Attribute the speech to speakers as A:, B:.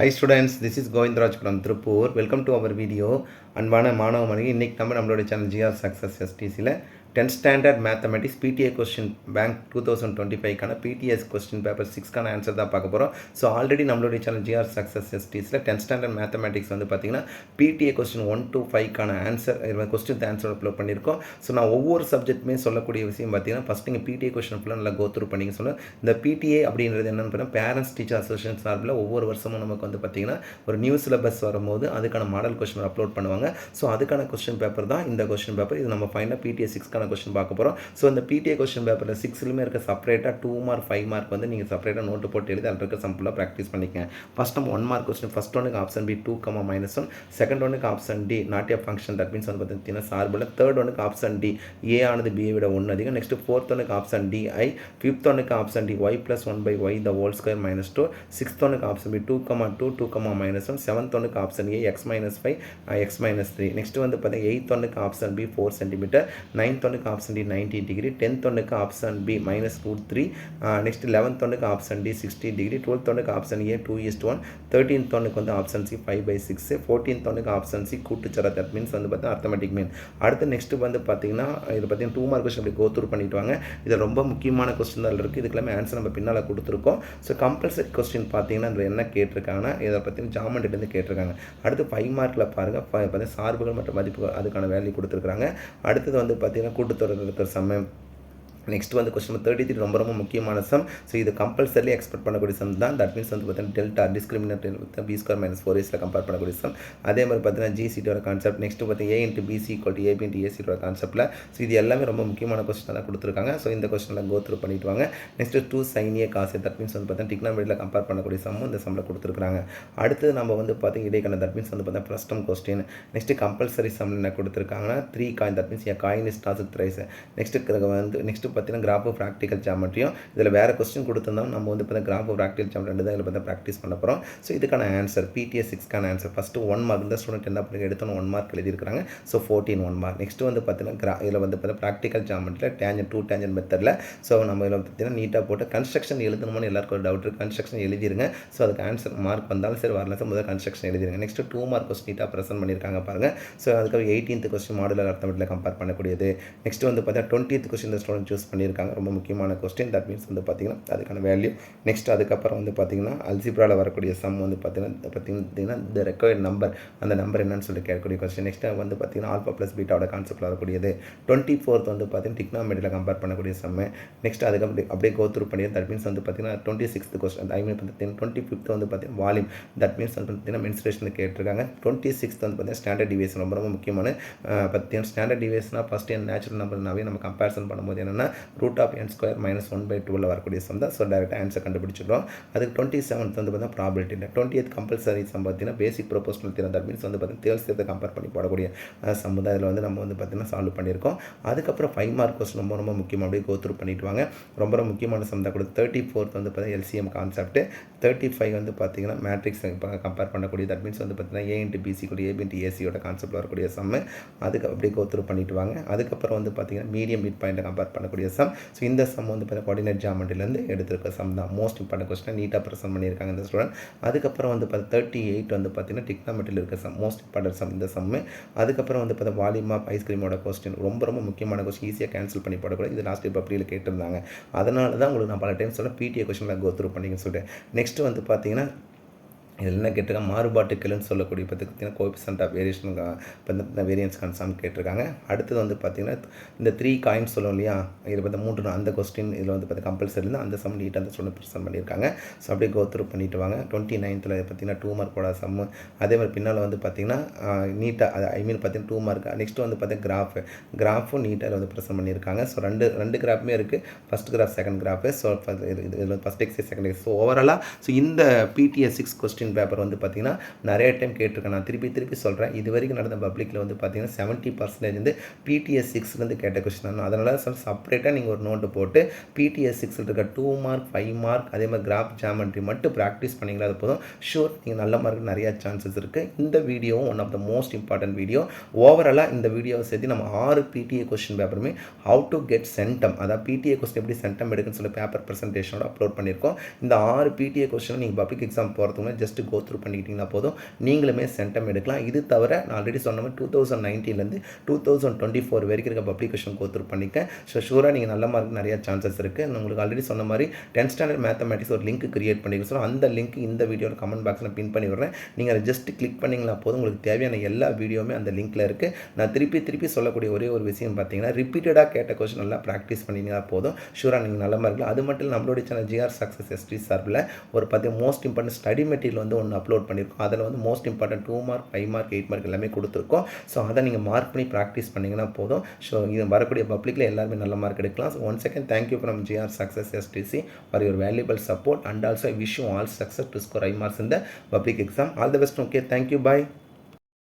A: Hi students this is Govindaraj from Tiruppur welcome to our video அன்பான மாணவ மணிக்கு இன்றைக்கி நம்ம நம்மளோட channel GR success எஸ்டிசியில் tenth standard mathematics PTA question bank two thousand twenty ஃபைவ்க்கான PTS question paper சிக்ஸ்க்கான answer தான் பார்க்க போகிறோம் ஸோ ஆல்ரெடி நம்மளுடைய சேனல் ஜிஆர் சக்ஸஸ் எஸ்டிஸில் டென்த் ஸ்டாண்டர்ட் மேத்தமெட்டிக்ஸ் வந்து பார்த்திங்கன்னா பிடிஏ கொஸ்டின் ஒன் டூ ஃபைவ்க்கான ஆன்சர் கொஸ்டின் ஆன்சர் அப்லோட் பண்ணியிருக்கோம். ஸோ நான் ஒவ்வொரு சப்ஜெக்ட்டுமே சொல்லக்கூடிய விஷயம் பார்த்தீங்கன்னா ஃபஸ்ட் நீங்கள் பிடிஏ கொஸ்டின் ஃபுல்லாக நல்லா கோத்ரூ பண்ணிங்க சொல்லுங்கள் இந்த பிடிஏ அப்படின்றது என்னென்னு பார்த்தீங்கன்னா பேரண்ட்ஸ் டீச்சர் அசோசியேஷன் சார்பில் ஒவ்வொரு வருஷமும் நமக்கு வந்து பார்த்தீங்கன்னா ஒரு நியூ சிலபஸ் வரும்போது அதுக்கான மாடல் கொஸ்டின் அப்லோட் பண்ணுவாங்க. ஸோ அதுக்கான கொஸ்டின் பேப்பர் தான் இந்த கொஸ்டின் பேப்பர் இது நம்ம ஃபைனலாக பிடிஏ சிக்ஸ்க்கான கொஸ்டின் பார்க்க போகிறோம் ஸோ இந்த பிடிஏ கொஸ்டின் பேப்பரில் சிக்ஸ்லுமே இருக்க செப்பரேட்டாக டூ மார்க் ஃபைவ் மார்க் வந்து நீங்கள் செப்பரேட்டாக நோட்டு போட்டு எழுதி அதில் இருக்க சம்பிளாக ப்ராக்டிஸ் பண்ணிக்கங்க. ஃபஸ்ட் நம்ம ஒன் மார்க் கொஸ்டின் ஃபஸ்ட் ஒன்றுக்கு option B two comma minus one second ஒன்று option D not a function that means வந்து பார்த்தீங்கன்னா சார்பில் தேர்ட் ஒன்றுக்கு ஆப்ஷன் டி ஏ ஆனது பிஏ விட ஒன்று அதிகம். நெக்ஸ்ட் ஃபோர்த் ஒன்றுக்கு ஆப்ஷன் டி ஐ ஃபிஃப்த் ஒன்றுக்கு option D Y plus one by Y the whole square minus two sixth ஒன்றுக்கு option B two comma two two comma minus one seventh ஒன்றுக்கு option A X minus five X minus three next வந்து பார்த்தீங்கன்னா eighth ஒன்றுக்கு option B four centimetre ninth ஒன்றுக்கு option D ninety degree tenth ஒன்றுக்கு option B minus root three next eleventh ஒன்றுக்கு option D sixty degree twelfth ஒன்றுக்கு option A two is to one thirteenth ஒன்றுக்கு வந்து option C five by six fourteenth ஒன்றுக்கு option C கூட்டுச்சர that means வந்து பார்த்தீங்கன்னா arithmetic மீன் அடுத்து நெக்ஸ்ட் வந்து பார்த்தீங்கன்னா இது பார்த்தீங்கன்னா டூ மார்க் கொஸ்டின் அப்படி கோத்ரூ பண்ணிட்டு வாங்க. இது ரொம்ப முக்கியமான கொஸ்டின் தான் இருக்குது இதுக்கெல்லாமே ஆன்சர் நம்ம பின்னால் கொடுத்துருக்கோம். ஸோ கம்பல்சரி கொஸ்டின் பார்த்தீங்கன்னா அதில் என்ன கேட்டிருக்காங்கன்னா இதை பற்றின ஜாமண்ட்லேருந்து கேட்டிருக்காங்க. அடுத்து ஃபைவ் மார்க்கில் பாருங்கள் பார்த்தீங்கன்னா சார்புகள் மற்றும் மதிப்புகள் அதுக்கான வேல்யூ கொடுத்துருக்காங்க அடுத்தது வந்து பார்த்தீங்கன்னா കൂട്ടിത്തുറന്നെടുത്ത സമയം நெக்ஸ்ட் வந்து கொஸ்டின் தேர்ட்டி த்ரீ ரொம்ப ரொம்ப முக்கியமான சம் ஸோ இது கம்பல்சரி எக்ஸ்பெக்ட் பண்ணக்கூடிய சம் தான். தட் மீன்ஸ் வந்து பார்த்தீங்கன்னா delta discriminate B square minus four இயர்ஸில் கம்பேர் பண்ணக்கூடிய சம் அதே மாதிரி பார்த்தீங்கன்னா ஜி சீட்டோட கான்செப்ட் நெக்ஸ்ட் பார்த்தீங்கன்னா A into BC equal to AB into ஏசியோட கான்செப்ட்டில் ஸோ இது எல்லாமே ரொம்ப முக்கியமான கொஸ்டின் தான் கொடுத்துருக்காங்க. ஸோ இந்த கொஸ்டினில் கோ த்ரூ பண்ணிட்டு வாங்க. நெக்ஸ்ட் டூ சைனியே காசு தட் மீன்ஸ் வந்து பார்த்தீங்கன்னா டிக்னாமெடியில் கம்பேர் பண்ணக்கூடிய சம்மும் இந்த சம்மில் கொடுத்துருக்காங்க அடுத்தது நம்ம வந்து பார்த்தீங்கன்னா இடைக்கான தட் மீன்ஸ் வந்து பார்த்தீங்கன்னா ப்ளஸ்டம் கொஸ்டின் நெக்ஸ்ட் கம்பல்சரி சம் என்ன கொடுத்துருக்காங்கன்னா three coin that means N coin is toss thrice next வந்து நெக்ஸ்ட் பார்த்தீங்கன்னா கிராஃப் ப்ராக்டிக்கல் ஜாமெட்ரியும் இதில் வேறு கொஸ்டின் கொடுத்துருந்தோம் நம்ம வந்து இப்போ கிராஃப் ப்ராக்டிக்கல் ஜாமெட்ரி ரெண்டு தான் இதில் பார்த்தா ப்ராக்டிஸ் பண்ண போகிறோம் ஸோ இதுக்கான ஆன்சர் பிடிஎஸ் சிக்ஸ்க்கான ஆன்சர் ஃபஸ்ட்டு ஒன் மார்க் தான் ஸ்டூடெண்ட் என்ன பண்ணி எடுத்தோம் ஒன் மார்க் எழுதியிருக்காங்க so fourteen one mark next வந்து பார்த்தீங்கன்னா கிரா இதில் வந்து பார்த்தீங்கன்னா ப்ராக்டிக்கல் ஜாமெட்ரியில் டேஞ்சன் டூ டேஞ்சன் மெத்தடில் ஸோ நம்ம இதில் பார்த்தீங்கன்னா நீட்டாக போட்டு கன்ஸ்ட்ரக்ஷன் எழுதணும்னு எல்லாருக்கும் ஒரு டவுட் இருக்குது கன்ஸ்ட்ரக்ஷன் எழுதிருங்க. ஸோ அதுக்கு ஆன்சர் மார்க் வந்தாலும் சரி வரலாம் சார் முதல் கன்ஸ்ட்ரக்ஷன் எழுதிருங்க. நெக்ஸ்ட் டூ மார்க் கொஸ்டின் நீட்டாக ப்ரெசென்ட் பண்ணியிருக்காங்க பாருங்கள் ஸோ அதுக்கு எயிட்டீன்த் கொஸ்டின் மாடலர் அர்த்தமெட்டில் கம்பேர் பண்ணக்கூடியது. நெக்ஸ்ட் வந்து பார்த்தீங்கன்னா டுவெண்ட்டித் கொஸ்டின் இந்த ஸ்டூடெண்ட் அனலைஸ் பண்ணியிருக்காங்க ரொம்ப முக்கியமான கொஸ்டின் தட் மீன்ஸ் வந்து பார்த்திங்கன்னா அதுக்கான வேல்யூ நெக்ஸ்ட் அதுக்கப்புறம் வந்து பார்த்திங்கன்னா அல்சிப்ராவில் வரக்கூடிய சம் வந்து பார்த்திங்கன்னா பார்த்திங்கன்னா த ரெக்கார்ட் நம்பர் அந்த நம்பர் என்னன்னு சொல்லி கேட்கக்கூடிய கொஸ்டின் நெக்ஸ்ட் வந்து பார்த்திங்கன்னா ஆல்பா ப்ளஸ் பீட்டாவோட கான்செப்ட் வரக்கூடியது டுவெண்ட்டி ஃபோர்த் வந்து பார்த்திங்கன்னா டிக்னாமெடியில் கம்பேர் பண்ணக்கூடிய சம்மு நெக்ஸ்ட் அதுக்கு அப்படி அப்படியே கோத்ரூ பண்ணி தட் மீன்ஸ் வந்து பார்த்திங்கன்னா twenty sixth question I mean பார்த்தீங்கன்னா டுவெண்ட்டி ஃபிஃப்த் வந்து பார்த்திங்கன்னா வால்யூம் தட் மீன்ஸ் வந்து பார்த்திங்கன்னா மென்ஸ்ட்ரேஷன் கேட்டிருக்காங்க டுவெண்ட்டி சிக்ஸ்த் வந்து பார்த்திங்கன்னா ஸ்டாண்டர்ட் டிவியேஷன் ரொம்ப ரொம்ப முக்கியமான பார்த்திங்கன்னா ஸ்டாண்டர்ட் டிவியேஷனாக ஃபஸ்ட் என் நேச்சுரல் நம்பர்னாவே நம்ம கம்பேரிசன் பண்ணும்போது என்னென்னா root of N square minus one by டூவில் வரக்கூடிய சம் தான். ஸோ டேரெக்டாக ஆன்சர் கண்டுபிடிச்சிடுறோம். அதுக்கு டுவெண்ட்டி செவன்த் வந்து பார்த்தீங்கன்னா ப்ராபிலிட்டி இல்லை டுவெண்ட்டி எய்த் கம்பல்சரி சம் பார்த்தீங்கன்னா பேசிக் ப்ரொபோஷனல் திறன் மீன்ஸ் வந்து பார்த்தீங்கன்னா தேர்ஸ் சேர்த்து கம்பேர் பண்ணி போடக்கூடிய சம் தான் இதில் வந்து நம்ம வந்து பார்த்தீங்கன்னா சால்வ் பண்ணியிருக்கோம். அதுக்கப்புறம் ஃபைவ் மார்க் கொஸ்டின் ரொம்ப ரொம்ப முக்கியமாக அப்படியே கோத்ரூ பண்ணிட்டு வாங்க. ரொம்ப ரொம்ப முக்கியமான சம் தான் கூட தேர்ட்டி ஃபோர்த் வந்து பார்த்தீங்கன்னா எல்சிஎம் கான்செப்ட் தேர்ட்டி ஃபைவ் வந்து பார்த்தீங்கன்னா மேட்ரிக்ஸ் கம்பேர் பண்ணக்கூடிய தட் மீன்ஸ் வந்து பார்த்தீங்கன்னா ஏ இன்ட்டு பிசி கூட ஏபி இன்ட்டு ஏசியோட கான்செப்ட் வரக்கூடிய சம்மு அதுக்கு அப்படியே கோத்ரூ பண்ணிட்டு வாங்க. அதுக்கப்புறம் வந்து பார்த்தீங்கன்னா மீடியம் மிட் பாயிண்ட்டை கம்பேர் பண்ணக்கூடிய சம் ஸோ இந்த சம் வந்து பார்த்தீங்கன்னா கோஆர்டினேட் ஜாமெண்ட்ரிலேருந்து எடுத்திருக்க சம் தான். மோஸ்ட் இம்பார்ட்டன் கொஸ்டின் நீட்டாக ப்ரெசென்ட் பண்ணியிருக்காங்க இந்த ஸ்டூடெண்ட் அதுக்கப்புறம் வந்து பார்த்தா தேர்ட்டி எயிட் வந்து பார்த்தீங்கன்னா டிக்னாமெட்டில் இருக்க சம் மோஸ்ட் இம்பார்ட்டன் சம் இந்த சம்மு அதுக்கப்புறம் வந்து பார்த்தா வால்யூம் ஆஃப் ஐஸ்கிரீமோட கொஸ்டின் ரொம்ப ரொம்ப முக்கியமான கொஸ்டின் ஈஸியாக கேன்சல் பண்ணி போடக்கூடாது இது லாஸ்ட் இப்போ அப்படியில் கேட்டிருந்தாங்க. அதனால தான் உங்களுக்கு நான் பல டைம் சொல்ல பிடிஏ கொஸ்டினில் கோ த்ரூ பண்ணிங்கன்னு சொல்லிட்டு. நெக்ஸ்ட் வந்து பார்த்தீங்கன்னா இதில் என்ன கேட்டிருக்காங்க? மாறுபாட்டுக்கள்னு சொல்லக்கூடிய பார்த்தீங்கன்னா கோபிசன்ட் ஆஃப் வேரியேஷன் பார்த்தீங்கன்னா வேரியன்ஸ் கன்சாம் கேட்டிருக்காங்க. அடுத்தது வந்து பார்த்திங்கன்னா இந்த த்ரீ காயின்ஸ் சொல்லுவோம் இல்லையா? இதில் பார்த்தா மூன்று அந்த கொஸ்டின் இதில் வந்து பார்த்தா கம்பல்சரி அந்த சம் நீட்டாக அந்த ஸ்டூடெண்ட் ப்ரெசென்ட் பண்ணியிருக்காங்க. ஸோ அப்படியே கோத்ரூ பண்ணிட்டு வாங்க. டுவெண்ட்டி நைன்த்தில் பார்த்தீங்கன்னா டூ மார்க் போட சம்மு அதே மாதிரி பின்னால் வந்து பார்த்திங்கன்னா நீட்டாக ஐ மீன் பார்த்தீங்கன்னா டூ மார்க் நெக்ஸ்ட்டு வந்து பார்த்தீங்கன்னா கிராஃப் கிராஃபும் நீட்டாக வந்து ப்ரெசென்ட் பண்ணியிருக்காங்க. ஸோ ரெண்டு ரெண்டு கிராஃபுமே இருக்குது first graph second graph so இதில் ஃபஸ்ட் எக்ஸைஸ் செகண்ட் எக்ஸ் ஸோ ஓவராலாக ஸோ இந்த PTS six question question paper வந்து பார்த்திங்கன்னா நிறைய டைம் கேட்டிருக்கேன். நான் திருப்பி திருப்பி சொல்கிறேன் இது வரைக்கும் நடந்த பப்ளிக்கில் வந்து பார்த்திங்கன்னா செவன்ட்டி பர்சன்டேஜ் வந்து பிடிஎஸ் சிக்ஸ்லேருந்து கேட்ட கொஸ்டின் அதனால் சார் செப்பரேட்டாக நீங்கள் ஒரு நோட்டு போட்டு பிடிஎஸ் சிக்ஸில் இருக்க டூ மார்க் ஃபைவ் மார்க் அதே மாதிரி கிராஃப் ஜாமெண்ட்ரி மட்டும் ப்ராக்டிஸ் பண்ணிங்களா அது போதும். ஷூர் நீங்கள் நல்ல மார்க் நிறைய சான்சஸ் இருக்குது இந்த வீடியோவும் one of the most important video ஓவராலாக இந்த வீடியோவை சேர்த்து நம்ம ஆறு பிடிஏ கொஸ்டின் பேப்பருமே ஹவு டு கெட் சென்டம் அதாவது பிடிஏ கொஸ்டின் எப்படி சென்டம் எடுக்குன்னு சொல்லி பேப்பர் ப்ரெசன்டேஷனோட அப்லோட் பண்ணியிருக்கோம். இந்த ஆறு பிடிஏ கொஸ்டின் நீங்கள் பப்ளிக் எக்ஸாம் போகிறதுக்கு ஜஸ்ட் ஜஸ்ட்டு கோ த்ரூ பண்ணிக்கிட்டிங்கன்னா போதும். நீங்களுமே சென்டம் எடுக்கலாம். இது தவிர நான் ஆல்ரெடி சொன்ன மாதிரி டூ தௌசண்ட் நைன்டீன்லேருந்து டூ தௌசண்ட் டுவெண்ட்டி ஃபோர் வரைக்கும் இருக்க பப்ளிகேஷன் கோ த்ரூ பண்ணிக்கேன் ஸோ ஷூராக நீங்கள் நல்ல மார்க் நிறைய சான்சஸ் இருக்குது உங்களுக்கு ஆல்ரெடி சொன்ன மாதிரி டென்த் ஸ்டாண்டர்ட் மேத்தமெட்டிக்ஸ் ஒரு லிங்க் கிரியேட் பண்ணிருக்கோம் ஸோ அந்த லிங்க் இந்த வீடியோவில் கமெண்ட் பாக்ஸில் பின் பண்ணி விடுறேன். நீங்கள் அதை ஜஸ்ட் கிளிக் பண்ணிங்களா போதும். உங்களுக்கு தேவையான எல்லா வீடியோவுமே அந்த லிங்க்கில் இருக்குது நான் திருப்பி திருப்பி சொல்லக்கூடிய ஒரே ஒரு விஷயம் பார்த்தீங்கன்னா ரிப்பீட்டடாக கேட்ட கொஸ்டின் நல்லா ப்ராக்டிஸ் பண்ணிங்கன்னா போதும். ஷூராக நீங்கள் நல்ல மார்க்கில் அது மட்டும் நம்மளுடைய சேனல் ஜிஆர் சக்ஸஸ் எஸ்டி சார்பில் ஒரு பத்து மோஸ்ட் இம்பார்ட்டன்ட் ஸ்டடி மெட்டீரியல் வந்து ஒன்று அப்லோட் பண்ணியிருக்கோம் அதில் வந்து most important two mark five mark eight mark எல்லாமே கொடுத்துருக்கோம். ஸோ அதை நீங்கள் மார்க் பண்ணி ப்ராக்டிஸ் பண்ணிங்கன்னா போதும். ஸோ இது வரக்கூடிய பப்ளிக்கில் எல்லாருமே நல்ல மார்க் எடுக்கலாம். So one second thank you from GR success STC for your valuable support and also wish you all success to score high marks இந்த public exam all the best okay thank you bye